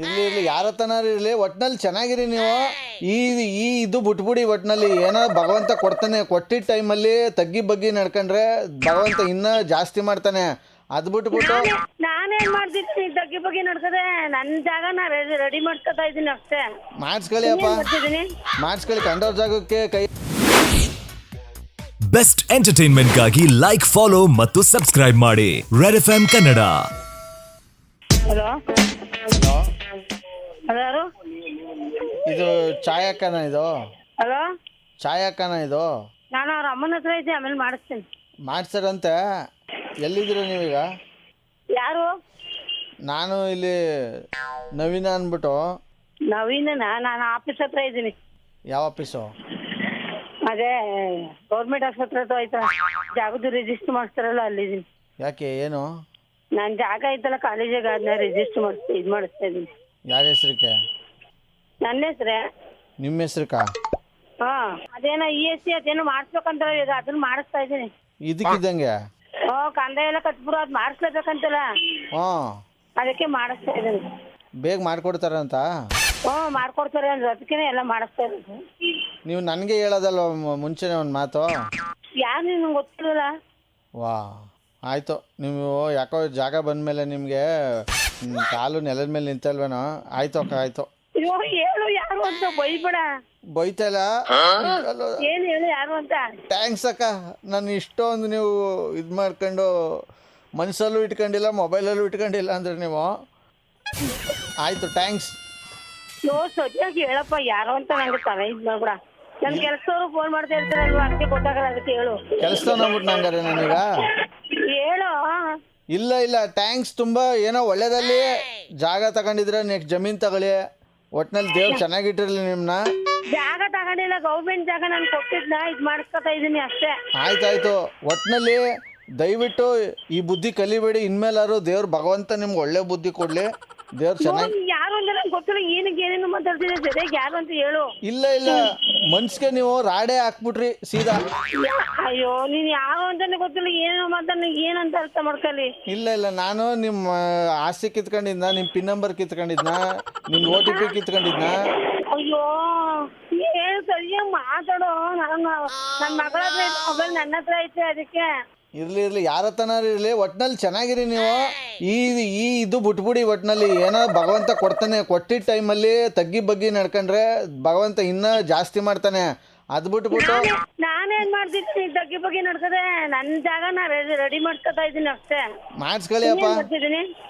ಇರ್ಲಿ ಇರ್ಲಿ ಯಾರ ತನಾರು ಇರಲಿ ಒಟ್ನಲ್ಲಿ ಚೆನ್ನಾಗಿರಿ ನೀವು. ಈ ಈ ಇದು ಬಿಟ್ಬಿಡಿ ಒಟ್ನಲ್ಲಿ. ಏನೋ ಭಗವಂತ ಕೊಡ್ತಾನೆ ಕೊಟ್ಟಿದ್ದ ಟೈಮಲ್ಲಿ ತಗ್ಗಿ ಬಗ್ಗಿ ನಡ್ಕೊಂಡ್ರೆ ಭಗವಂತ ಇನ್ನೂ ಜಾಸ್ತಿ ಮಾಡ್ತಾನೆ. ಅದು ಬಿಟ್ಬಿಟ್ಟು ನಾನು ನಾನೇನ್ ಮಾಡ್ತಿದ್ದೀನಿ ತಗ್ಗಿ ಬಗ್ಗೆ ನಡ್ಕದೆ ನನ್ನ ಜಾಗ ನಾ ರೆಡಿ ರೆಡಿ ಮಾಡ್ಕೊತಾ ಇದ್ದೀನಿ ಅಷ್ಟೇ. ಮಾಡಿಸ್ಕೊಳ್ಳಿ ಅಪ್ಪ. ಬರ್ತಿದ್ದೀನಿ ಮಾಡಿಸ್ಕೊಳ್ಳಿ ಕಂಡವ್ರ ಜಾಗಕ್ಕೆ ಕೈ ಬೆಸ್ಟ್ ಎಂಟರ್ಟೈನ್ಮೆಂಟ್ಗಾಗಿ ಲೈಕ್ ಫಾಲೋ ಮತ್ತು ಸಬ್ಸ್ಕ್ರೈಬ್ ಮಾಡಿ Red F Kannada hello hello ಇದು ಛಾಯಾಕನ ಇದು? ಹಲೋ ಛಾಯಾಕನ ಇದು? ನಾನು ಅವ್ರ ಅಮ್ಮನ ಹತ್ರ ಇದ್ದೆ ಆಮೇಲೆ ಮಾಡಿಸ್ತೀನಿ. ಮಾಡ್ಸರಂತೆ ಎಲ್ಲಿದ್ದೀರ ನೀವೀಗ? ಯಾರು? ನಾನು ಇಲ್ಲಿ ನವೀನ ಅಂದ್ಬಿಟ್ಟು. ನವೀನ ನಾನು ಆಫೀಸ್ ಹತ್ರ ಇದ್ದೀನಿ. ಯಾವ ಆಫೀಸು? ಅದೇ ಗೌರ್ಮೆಂಟ್ ಆಸ್ಪತ್ರೆ ಹತ್ರ ಆಯ್ತಾ ಜಾಗದ್ದು ರಿಜಿಸ್ಟರ್ ಮಾಡಿಸ್ತಾರಲ್ಲ ಅಲ್ಲಿದ್ದೀನಿ. ಯಾಕೆ ಏನು? ನಾನು ಜಾಗ ಐತಲ್ಲ ಕಾಲೇಜಿಗೆ ಅದನ್ನ ರಿಜಿಸ್ಟರ್ ಮಾಡಿಸ್ತಾ ಇದು ಮಾಡಿಸ್ತಾ ಇದ್ದೀನಿ. ಯಾರ ಹೆಸ್ರಕ್ಕೆ ನನ್ನ ಹೆಸ್ರೇ. ನಿಮ್ಮ ಹೆಸ್ರಕ್ಕ ಹಾ ಅದೇನೋ ಇ ಎಸ್ ಸಿ ಅದೇನೋ ಮಾಡಿಸ್ಬೇಕಂತ ಈಗ ಅದನ್ನ ಮಾಡಿಸ್ತಾ ಇದೀನಿ ಇದಕ್ಕಿದ್ದಂಗೆ? ಓ ಕಂದಾಯ ಎಲ್ಲ ಕಟ್ಬಿಡು ಅದು ಮಾಡಿಸ್ಲೇಬೇಕಂತಲ್ಲ. ಹ್ಞೂ ಅದಕ್ಕೆ ಮಾಡಿಸ್ತಾ ಇದೀನಿ ಬೇಗ ಮಾಡಿಕೊಡ್ತಾರಂತ? ಹ್ಞೂ ಮಾಡ್ಕೊಡ್ತಾರೆ ಅಂದ್ರೆ ಅದಕ್ಕೆ ಎಲ್ಲ ಮಾಡಿಸ್ತಾ ಇದ್ದೀನಿ. ನೀವು ನನಗೆ ಹೇಳೋದಲ್ವ ಮುಂಚೆನೇ ಒಂದು ಮಾತು? ಯಾರು ನಿಮ್ಗೆ ಗೊತ್ತಿರಲ್ಲ? ವಾ. ಆಯಿತು. ನೀವು ಯಾಕೋ ಜಾಗ ಬಂದಮೇಲೆ ನಿಮಗೆ ಕಾಲು ನೆಲದ ಮೇಲೆ ನಿಂತಲ್ವೇನೋ? ಆಯ್ತು ಅಕ್ಕ ಆಯ್ತು. ಅಯ್ಯೋ ಹೇಳು ಯಾರು ಅಂತ ಬೈಬೇಡ. ಬೈತಲ್ಲ ಏನು ಹೇಳು ಯಾರು ಅಂತ? ಥ್ಯಾಂಕ್ಸ್ ಅಕ್ಕ. ನಾನು ಇಷ್ಟೊಂದು ನೀವು ಇದು ಮಾಡ್ಕೊಂಡು ಮನಸ್ಸಲ್ಲೂ ಇಟ್ಕೊಂಡಿಲ್ಲ ಮೊಬೈಲಲ್ಲೂ ಇಟ್ಕೊಂಡಿಲ್ಲ ಅಂದ್ರೆ ನೀವು? ಆಯ್ತು ಥ್ಯಾಂಕ್ಸ್ ಸದ್ಯಾಗಿ ಹೇಳಪ್ಪ ಯಾರು ಅಂತ ನಂಗೆ ತಲೆ ಇದು ಮಾಡ್ಬೇಡ. ನನ್ನ ಕೆಲಸದವರು ಫೋನ್ ಮಾಡ್ತಾ ಇರ್ತಾರೆ ಅದಕ್ಕೆ ಗೊತ್ತಾಗಲ್ಲ ಅದಕ್ಕೆ ಹೇಳು. ಕೆಲಸದವನಾಗ್ಬಿಟ್ಟು ನಂಗಾರೆ ನಾನೀಗ ಹೇಳು? ಇಲ್ಲ ಇಲ್ಲ ಥ್ಯಾಂಕ್ಸ್ ತುಂಬಾ ಏನೋ ಒಳ್ಳೇದಲ್ಲಿ ಜಾಗ ತಗೊಂಡಿದ್ರೆ ನೆಕ್ಸ್ಟ್ ಜಮೀನ್ ತಗೊಳ್ಳಿ. ಒಟ್ನಲ್ಲಿ ದೇವ್ರು ಚೆನ್ನಾಗಿಟ್ಟಿರಲಿ ನಿಮ್ನ. ಜಾಗ ತಗೊಂಡಿಲ್ಲ ಗೌರ್ಮೆಂಟ್ ಜಾಗ ನಾನು ಕೊಟ್ಟಿದ್ನ ಇದು ಮಾಡಿಸ್ಕೊತಾ ಇದೀನಿ ಅಷ್ಟೇ. ಆಯ್ತಾಯ್ತು. ಒಟ್ನಲ್ಲಿ ದಯವಿಟ್ಟು ಈ ಬುದ್ಧಿ ಕಲಿಬೇಡಿ. ಇನ್ಮೇಲಾರು ದೇವ್ರ ಭಗವಂತ ನಿಮ್ಗೆ ಒಳ್ಳೆ ಬುದ್ಧಿ ಕೊಡ್ಲಿ. ದೇವ್ರ ಚೆನ್ನಾಗಿ ಗೊತ್ತಿಲ್ಲ ಏನಕ್ಕೆ ಏನೇನು ಮಾತಾಡ್ತಿದ್ದೆ ಸರಿಯಾಗಿ ಯಾರು ಅಂತ ಹೇಳು. ಇಲ್ಲ ಇಲ್ಲ. ಮನ್ಸ್ಗೆ ನೀವು ರಾಡೆ ಹಾಕ್ಬಿಟ್ರಿ ಸೀದಾ. ಅಯ್ಯೋ ನೀನ್ ಯಾರು ಅಂತಾನೆ ಗೊತ್ತಿಲ್ಲ. ಏನೇನೋ ಮಾತಾಡ ಏನಂತ ಅರ್ಥ ಮಾಡ್ಕೊಳ್ಳಿ ಇಲ್ಲ ಇಲ್ಲ. ನಾನು ನಿಮ್ಮ ಆಸ್ತಿ ಕಿತ್ಕೊಂಡಿದ್ನ ನಿಮ್ಮ ಪಿನ್ ನಂಬರ್ ಕಿತ್ಕೊಂಡಿದ್ನ ನಿಮ್ಮ ಓ ಟಿ ಪಿ ಕಿತ್ಕೊಂಡಿದ್ನ? ಅಯ್ಯೋ ಏನು ಸರಿಯಾಗಿ ಮಾತಾಡೋ? ನಾನು ನನ್ನ ಮಗಳ ಮೊಬೈಲ್ ನನ್ನ ಹತ್ರ ಐತೆ ಅದಕ್ಕೆ. ಇರ್ಲಿ ಇರ್ಲಿ ಯಾರ ಹತ್ರನಾರು ಇರಲಿ ಒಟ್ನಲ್ಲಿ ಚೆನ್ನಾಗಿರಿ ನೀವು. ಈ ಈ ಇದು ಬಿಟ್ಬಿಡಿ ಒಟ್ನಲ್ಲಿ. ಏನೋ ಭಗವಂತ ಕೊಡ್ತಾನೆ. ಕೊಟ್ಟಿದ್ದ ಟೈಮಲ್ಲಿ ತಗ್ಗಿ ಬಗ್ಗಿ ನಡ್ಕೊಂಡ್ರೆ ಭಗವಂತ ಇನ್ನೂ ಜಾಸ್ತಿ ಮಾಡ್ತಾನೆ. ಅದು ಬಿಟ್ಬಿಟ್ಟು ನಾನೇ- ನಾನೇನ್ ಮಾಡ್ತಿದ್ದೀನಿ ತಗ್ಗಿ ಬಗ್ಗೆ ನಡ್ಕದೆ. ನನ್ನ ಜಾಗ ನಾ ರೆಡಿ ಮಾಡ್ಕೊತಾ ಇದ್ದೀನಿ ಅಷ್ಟೇ. ಮಾಡಿಸ್ಕೊಳ್ಳಿ ಅಪ್ಪ.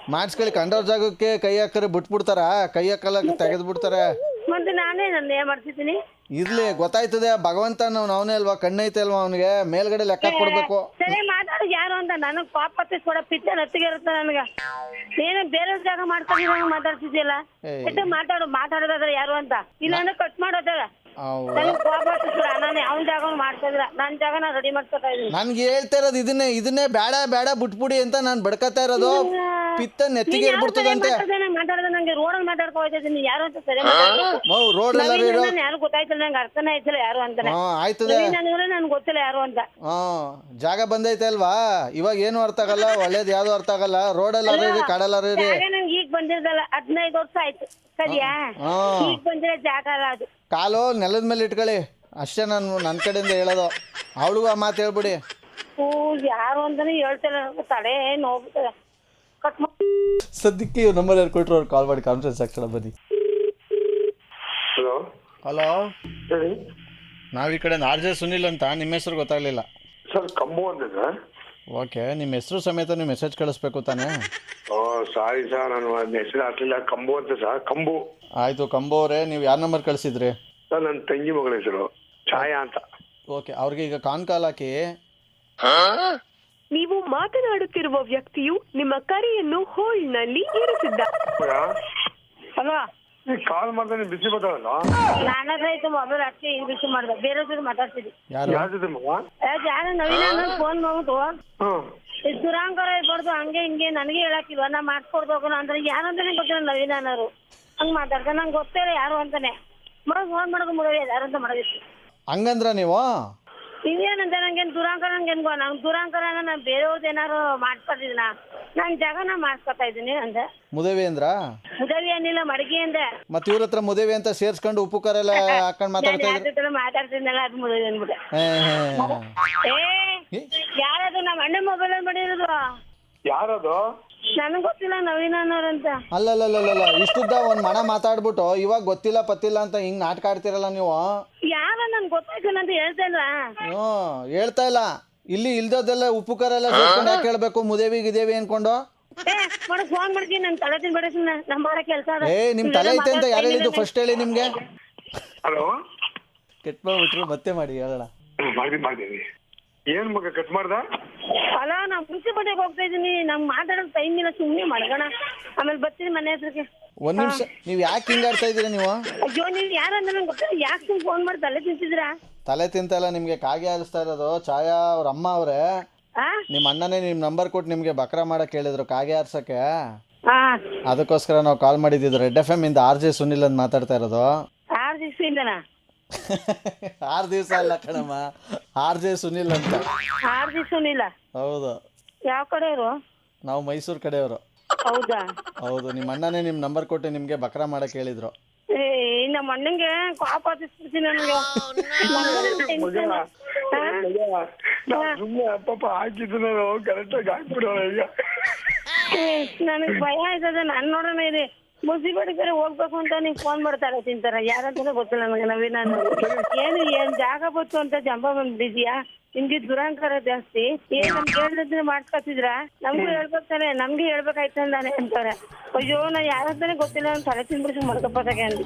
ಮಾಡಿಸ್ಕೊಳ್ಳಿ. ಕಂಡವ್ರ ಜಾಗಕ್ಕೆ ಕೈ ಹಾಕರೆ ಬಿಟ್ಬಿಡ್ತಾರ? ಕೈ ಹಾಕಲ್ಲ ತೆಗೆದ್ಬಿಡ್ತಾರೆ. ಮತ್ತೆ ನಾನೇ ನನ್ನ ಏನ್ ಮಾಡ್ತಿದ್ದೀನಿ? ಇರ್ಲಿ ಗೊತ್ತಾಯ್ತದೆ ಭಗವಂತ ನಾವು ಅವನೇ ಅಲ್ವಾ ಕಣ್ಣೈತೆ ಅಲ್ವಾ ಅವನಿಗೆ ಮೇಲ್ಗಡೆ ಲೆಕ್ಕ ಕೊಡ್ಬೇಕು. ಸರಿ ಮಾತಾಡು ಯಾರು ಅಂತ. ನನಗ್ ಪಾಪ ಕೊಡ ಪಿಚ್ಚ ನತ್ತಿಗೆ ಇರುತ್ತೆ ನನಗ. ನೀನು ಬೇರೆ ಜಾಗ ಏಯ್. ಎಟ್ಟು ಮಾತಾಡು ಮಾತಾಡೋದಾದ್ರೆ ಯಾರು ಅಂತ. ಇಲ್ಲ ಕಟ್ ಮಾಡೋದಾಗ ಹೌದಾ ನನಗ್ ಪಾಪ ಹತ್ತಿಸ್ಕೊಡ ನಾನು ಅವನ ಜಾಗ ಮಾಡ್ತಾ ಇದ್ರ ನನ್ನ ಜಾಗ ನಾ ರೆಡಿ ಮಾಡ್ಕೊತಾ ಇದೀನಿ ನನ್ಗೆ ಹೇಳ್ತಾ ಇರೋದು ಇದನ್ನೇ ಇದನ್ನೇ ಬೇಡ ಬೇಡ ಬಿಟ್ಬಿಡಿ ಅಂತ ನಾನು ಬಡ್ಕತಾ ಇರೋದು. ಪಿತ್ತ ನೆತ್ತಿಗೆ ಬಿಡ್ತದಂತೆ ಮಾತಾಡೋದು? ನಂಗೆ ರೋಡಲ್ಲಿ ಮಾತಾಡ್ಕೊ ಹೋಗ್ತಿದೀನಿ ಯಾರು ಅಂತ ಸರಿ ಮೌ ರೋಡ್ ಎಲ್ಲ ಇರೋ ಯಾರು ಗೊತ್ತಾಯ್ತಿಲ್ಲ. ನಂಗೆ ಅರ್ಥನೇ ಆಯ್ತಿಲ್ಲ ಯಾರು ಅಂತಾನೆ. ಹಾ ಆಯ್ತದೆ. ನನಗೆ ನನ್ಗೆ ಗೊತ್ತಿಲ್ಲ ಯಾರು ಅಂತ. ಹಾ ಜಾಗ ಬಂದೈತೆ ಅಲ್ವಾ? ಇವಾಗ ಏನು ಅರ್ಥ ಆಗಲ್ಲ? ಒಳ್ಳೇದು ಯಾವ್ದು ಅರ್ಥ ಆಗಲ್ಲ? ರೋಡಲ್ಲಿ ಅಲ್ಲಿ ಕಾಡಲ್ಲಾರು ಇರಿ ಜಾಗ ನಂಗೆ ಈಗ ಬಂದಿರದಲ್ಲ ಹದಿನೈದು ವರ್ಷ ಆಯ್ತು. ಸರಿಯಾ? ಹಾ ಈಗ ಬಂದಿರೋ ಜಾಗ ಅಲ್ಲ ಅದು. ಕಾಲು ನೆಲದ ಮೇಲೆ ಇಟ್ಕೊಳ್ಳಿ. ಅಷ್ಟೇ ನಾನು ನನ್ನ ಕಡೆಯಿಂದ ಹೇಳೋದು. ಅವಳಿಗೂ ಆ ಮಾತು ಹೇಳ್ಬಿಡಿ. ಓ ಯಾರು ಅಂತಾನೆ ಹೇಳ್ತಿಲ್ಲ ನಂಗೆ ತಲೆ ಕಟ್ ಸದ್ಯಕ್ಕೆ ನಂಬರ್ ಯಾರು ಕೊಟ್ಟರು ಅವ್ರು ಕಾಲ್ ಮಾಡಿ ಕಾನ್ಫರೆನ್ಸ್ ಹಾಕ್ಸೋಣ ಬನ್ನಿ. ಹಲೋ? ಹಲೋ? ಹೇಳಿ. ನಾವು ಈ ಕಡೆ ಆರ್ ಜೆ ಸುನಿಲ್ ಅಂತ ನಿಮ್ಮ ಹೆಸರು ಗೊತ್ತಾಗ್ಲಿಲ್ಲ. ಸರ್ ಕಂಬು ಅಂತೆ ಸರ್ ಓಕೆ ನಿಮ್ಮ ಹೆಸರು ಸಮೇತ ನೀವು ಮೆಸೇಜ್ ಕಳಿಸ್ಬೇಕು ತಾನೇ? ಓ ಸಾರಿ ಸರ್ ನಾನು ಹೆಸರು ಹಾಕ್ಲಿಲ್ಲ ಕಂಬು ಅಂತ ಸರ್ ಕಂಬು. ಆಯ್ತು ಕಂಬು ಅವರೇ ನೀವು ಯಾರ ನಂಬರ್ ಕಳಿಸಿದ್ರಿ? ಸರ್ ನನ್ನ ತಂಗಿ ಮಗಳ ಹೆಸರು ಛಾಯಾ ಅಂತ. ಓಕೆ ಅವ್ರಿಗೆ ಈಗ ಕಾನ್ ಕಾಲ್ ಹಾಕಿ. ನೀವು ಮಾತನಾಡುತ್ತಿರುವ ವ್ಯಕ್ತಿಯು ನಿಮ್ಮ ಕರೆಯನ್ನು ಹೋಲ್ಡ್ನಲ್ಲಿ ಇರಿಸಿದ್ದ. ಹಲೋ ಕಾಲ್ ಮಾಡ್ದೆ ಬಿಸಿ ಬರ್ತಾವಲ್ಲ ನನ್ನ ಹತ್ರ ಐತೆ ಮೊಬೈಲ್ ಅಷ್ಟೇ ಈಗ ಬಿಸಿ ಮಾಡ್ದೆ. ಬೇರೆ ಜೊತೆ ಮಾತಾಡ್ತಿದ್ದಿ. ಯಾರು? ಯಾರ ಜೊತೆ ಮಗ? ಏ ಜಾಗ ನವೀನ ಫೋನ್ ಮಾಡ್ಬಿಟ್ಟು ಈ ದುರಾಂಕರ ಇರ್ಬಾರ್ದು ಹಂಗೆ ಹಿಂಗೆ ನನಗೆ ಹೇಳಕ್ಕಿಲ್ವ? ನಾ ಮಾಡ್ಕೊಡ್ಬೇಕು ಅಂದ್ರೆ ಯಾರು ಅಂತಾನೆ ಗೊತ್ತಿಲ್ಲ ನವೀನ ಅನ್ನೋರು. ಹಂಗ್ ಮಾತಾಡ್ತಾರೆ ನಂಗೆ ಗೊತ್ತಿಲ್ಲ ಯಾರು ಅಂತಾನೆ. ಮಾಡೋದು ಫೋನ್ ಮಾಡೋದು ಮುಗಿದ್ರೆ ಯಾರು ಅಂತ ಮಾಡೋದಿತ್ತು ಹಂಗಂದ್ರ ನೀವು? ಇನ್ನೇನಂತ ನಂಗೇನು ದುರಾಂಕರ ನಂಗೇನು ನಂಗೆ ದುರಾಂಕರ ನಾನು ಬೇರೆಯವ್ರದ್ದು ಏನಾರು ಮಾಡ್ಕೊಂಡಿದ್ದೀನ ನಾನು ನಾ ಮಾಡ್ಕೊತಾ ಇದ್ದೀನಿ ಅಂದೆ. ಮುದೇವಿ ಅಂದ್ರ? ಉದವಿ ಏನಿಲ್ಲ ಮಡಗಿ ಅಂದೆ. ಮತ್ತೆ ಇವ್ರ ಹತ್ರ ಮುದೇವಿ ಅಂತ ಸೇರ್ಸ್ಕೊಂಡು ಉಪ್ಪು ಖಾರ ಎಲ್ಲ ಹಾಕೊಂಡು ನಾನು ಮಾತಾಡ್ತಾ ಯಾರ ಇದ್ರು? ಜೊತೆ ಮಾತಾಡ್ತಿದ್ದಲ್ಲ ಅದು ಮುದವಿ ಅಂದ್ಬಿಟ್ಟೆ. ಏ ಯಾರದು? ನಮ್ಮ ಅಣ್ಣ ಮೊಬೈಲ್ ಮಾಡಿರೋದು. ಯಾರದು? ನನಗೆ ಗೊತ್ತಿಲ್ಲ ನವೀನ ಅನ್ನೋರಂತ. ಅಲ್ಲಲ್ಲಲ್ಲಲ್ಲ ಇಷ್ಟುದ್ದ ಒಂದ್ ಮಣ ಮಾತಾಡ್ಬಿಟ್ಟು ಇವಾಗ ಗೊತ್ತಿಲ್ಲ ಪತ್ತಿಲ್ಲ ಅಂತ ಹಿಂಗ್ ನಾಟಕ ಆಡ್ತಿರಲ್ಲ ನೀವು? ಯಾರ? ನನ್ಗೆ ಗೊತ್ತಾಯ್ತು ಅಂತ ಹೇಳ್ತೇನ್ರ ಹ್ಞೂ ಹೇಳ್ತಾ ಇಲ್ಲ. ಇಲ್ಲಿ ಇಲ್ದದೆಲ್ಲ ಉಪ್ಪು ಖಾರ ಎಲ್ಲ ಸೇರ್ಸ್ಕೊಂಡು ಯಾಕೆ ಹೇಳ್ಬೇಕು? ಮುದೇವಿ ಗಿದೇವಿ ಅನ್ಕೊಂಡು? ಮಾಡಕ್ ಫೋನ್ ಮಾಡ್ತೀನಿ ನನ್ ತಲೆ ತಿನ್ಬೇಡ ಸುಮ್ಮನೆ ನಮ್ಮ ಬರೋ ಕೆಲಸ ಏ ನಿಮ್ ತಲೆ ಐತೆ ಅಂತ ಯಾರು ಹೇಳಿದ್ದು ಫಸ್ಟ್ ಹೇಳಿ ನಿಮ್ಗೆ? ಹಲೋ? ಕೆಟ್ಬಿಟ್ರು ಮತ್ತೆ ಮಾಡಿ ಹೇಳೋಣ. ಮಾಡಿ ಮಾಡಿದೀನಿ ಏನ್ ಮಗ ಕಟ್ ಮಾಡ್ದ? ಅಲ್ಲ ನಾ ಮುನ್ಸಿಪಾಲ್ಟಿಗೆ ಹೋಗ್ತಾ ಇದೀನಿ ನಮ್ ಮಾತಾಡೋ ಟೈಮ್ ಇಲ್ಲ ಸುಮ್ಮನೆ ಮಡಗೋಣ ಆಮೇಲೆ ಬರ್ತೀನಿ ಮನೆ ಹತ್ರಕ್ಕೆ. ಒಂದ್ ನಿಮಿಷ ನೀವ್ ಯಾಕೆ ಹಿಂಗಾಡ್ತಾ ಇದೀರ ನೀವು? ಅಯ್ಯೋ ನೀವ್ ಯಾರಂದ್ರೆ ನಂಗೆ ಗೊತ್ತಿಲ್ಲ. ಯಾಕೆ ಸುಮ್ಮನೆ ಫೋನ್ ಮಾಡಿ ತಲೆ ತಿಂತಿದ್ದೀರಾ? ತಲೆ ತಿಂತಲ್ಲ ನಿಮ್ಗೆ ಕಾಗೆ ಆಲಿಸ್ತಾ ಇರೋದು. ಛಾಯಾ ಅವ್ರ ಅಮ್ಮ ಅವ್ರೆ. ನಿಮ್ಮ ಅಣ್ಣನೇ ನಿಮ್ ನಂಬರ್ ಕೊಟ್ಟು ನಿಮ್ಗೆ ಬಕ್ರ ಮಾಡಕ್ ಹೇಳಿದ್ರು ಕಾಗೆ ಆರ್ಸಕ್ಕೆ. ಹಾ ಅದಕ್ಕೋಸ್ಕರ ನಾವು ಕಾಲ್ ಮಾಡಿದ್ದು ರೆಡ್ ಎಫ್ ಎಂ ಇಂದ ಆರ್ ಜೆ ಸುನಿಲ್ ಅಂತ ಮಾತಾಡ್ತಾ ಇರೋದು. ಆರು ದಿವಸದಿಂದನಾ ಆರು ದಿವಸ ಅಲ್ಲ ಕಣಮ್ಮ. ಆರ್ ಜೆ ಸುನಿಲ್ ಅಂತ. ಆರ್ ದಿವಸ ಸುನಿಲ್? ಹೌದು. ಯಾವ ಕಡೆಯವರು? ನಾವು ಮೈಸೂರು ಕಡೆಯವರು. ಹೌದಾ? ಹೌದು ನಿಮ್ಮ ಅಣ್ಣನೇ ನಿಮ್ಮ ನಂಬರ್ ಕೊಟ್ಟು ನಿಮಗೆ ಬಕ್ರ ಮಾಡಕ್ ಹೇಳಿದ್ರು. ಏ ನಮ್ಮ ಅಣ್ಣಂಗೆ ಕಾಪ್ ಹಾಕಿಸ್ಬಿಡ್ತೀನಿ ನನಗೆ ಸುಮ್ಮನೆ ಪಾಪ ಹಾಕಿದ್ದು ನಾನು ಕರೆಕ್ಟ್ ಆಗಿ ಹಾಕ್ಬಿಡೋಣ ಮುನ್ಸಿಪಾಲ್ಟಿ ಕಡೆ ಹೋಗ್ಬೇಕು ಅಂತ ನೀವು ಫೋನ್ ಮಾಡ್ತಾರೆ ತಿಂತಾರೆ ಯಾರಂತಾನೆ ಗೊತ್ತಿಲ್ಲ ನನಗೆ ನವೀನ. ಏನು ಏನ್ ಜಾಗ ಬಂತು ಅಂತ ಜಂಬ ಬಂದಿದ್ಯಾ ನಿಮ್ಗೆ ದುರಂಕಾರ ಜಾಸ್ತಿ. ಏನ್ ನಮ್ಗೆ ಹೇಳಿದ್ರೆ ಮಾಡ್ಕೊತಿದ್ರ? ನಮ್ಗೂ ಹೇಳ್ಬೇಕಾರೆ ನಮ್ಗೆ ಹೇಳ್ಬೇಕಾಯ್ತಂದಾನೆ ಅಂತಾರೆ. ಅಯ್ಯೋ ನಾ ಯಾರಂತಾನೆ ಗೊತ್ತಿಲ್ಲ ಅಂತ ತಲೆ ತಿನ್ಬಿಟ್ಟು ಮಡ್ಕಪ್ಪತ್ತಾಗೆ ಅಂದ್ವಿ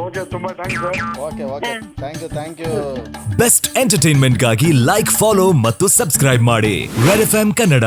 ಓಕೆ ತುಂಬಾ thanks okay okay thank you thank you best ಎಂಟರ್ಟೈನ್ಮೆಂಟ್ಗಾಗಿ like follow ಮತ್ತು ಸಬ್ಸ್ಕ್ರೈಬ್ ಮಾಡಿ. Red F Kannada